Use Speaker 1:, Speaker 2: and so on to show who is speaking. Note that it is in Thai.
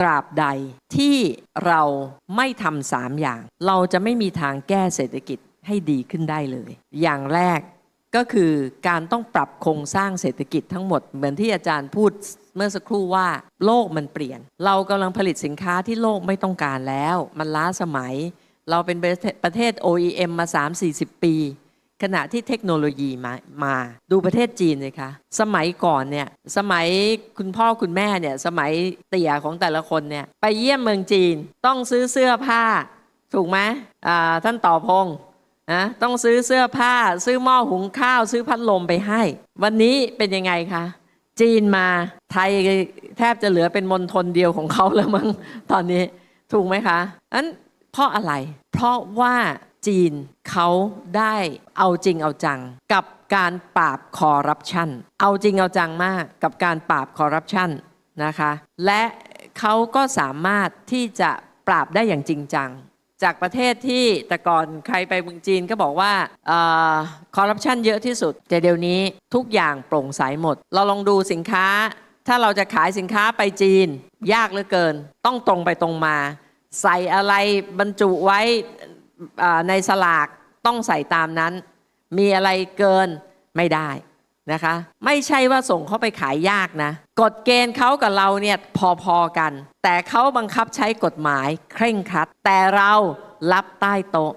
Speaker 1: ตราบใดที่เราไม่ทำสามอย่าง เราจะไม่มีทางแก้เศรษฐกิจให้ดีขึ้นได้เลย อย่างแรกก็คือการต้องปรับโครงสร้างเศรษฐกิจทั้งหมด เหมือนที่อาจารย์พูดเมื่อสักครู่ว่า โลกมันเปลี่ยน เรากำลังผลิตสินค้าที่โลกไม่ต้องการแล้ว มันล้าสมัย เราเป็นประเทศ OEM มา 3-40 ปี ขณะที่เทคโนโลยีมามาดูประเทศจีนเลยคะสมัยก่อนเนี่ยสมัยคุณพ่อคุณแม่เนี่ยสมัยเตี่ยของแต่ละคนเนี่ยไปเยี่ยมเมืองจีนต้องซื้อเสื้อผ้า ถูกไหมท่านต่อพงนะต้องซื้อเสื้อผ้า ซื้อหม้อหุงข้าว ซื้อพัดลมไปให้ วันนี้เป็นยังไงคะจีนมาไทยแทบจะเหลือเป็นมณฑลเดียวของเขาแล้วมั้งตอนนี้ถูกไหมคะอันเพราะอะไร เพราะว่า จีนเขาได้เอาจริงเอาจัง กับการปราบคอร์รัปชันเอาจริงเอาจังมากกับการปราบคอร์รัปชันนะคะและเขาก็สามารถที่จะปราบได้อย่างจริงจัง จากประเทศที่แต่ก่อนใครไปเมืองจีนก็บอกว่าคอร์รัปชันเยอะที่สุด แต่เดี๋ยวนี้ทุกอย่างโปร่งใสหมด เราลองดูสินค้า ถ้าเราจะขายสินค้าไปจีน ยากเหลือเกิน ต้องตรงไปตรงมา ใส่อะไรบรรจุไว้ ในสลากต้องใส่ตามนั้น มีอะไรเกินไม่ได้นะคะ ไม่ใช่ว่าส่งเขาไปขายยากนะ กฎเกณฑ์เขากับเราเนี่ยพอๆกัน แต่เขาบังคับใช้กฎหมายเคร่งครัด แต่เรารับใต้โต๊ะ